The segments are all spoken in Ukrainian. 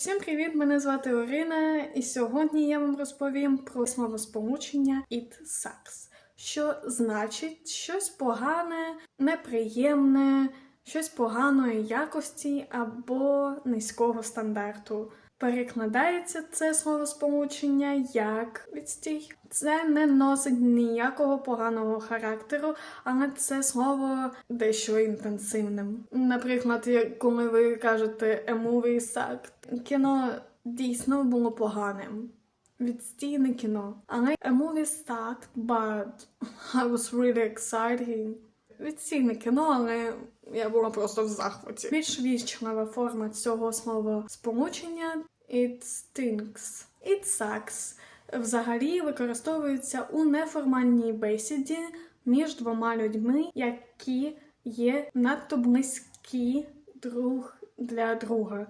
Всім привіт! Мене звати Орина, і сьогодні я вам розповім про словосполучення «it sucks», що значить щось погане, неприємне, щось поганої якості або низького стандарту. Перекладається це словосполучення як відстій. Це не носить ніякого поганого характеру, але це слово дещо інтенсивним. Наприклад, коли ви кажете «a movie sucked», кіно дійсно було поганим. Відстійне кіно. Але «a movie sucked, but I was really excited». Відстійне кіно, але я була просто в захваті. Більш вічлива форма цього слова сполучення it stinks. It sucks взагалі використовується у неформальній бесіді між двома людьми, які є надто близькі друг для друга.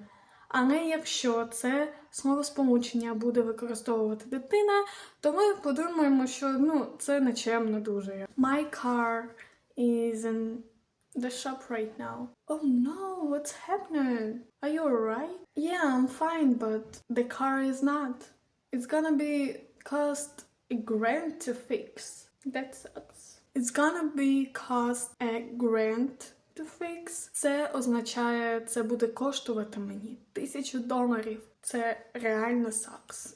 Але якщо це словосполучення буде використовувати дитина, то ми подумаємо, що ну, це нечемно дуже. My car is in the shop right now. Oh no, what's happening? Are you alright? Yeah, I'm fine, but the car is not. It's gonna be cost a grand to fix. That sucks. It's gonna be cost a grand to fix. Це означає, це буде коштувати мені тисячу доларів. Це реально сакс.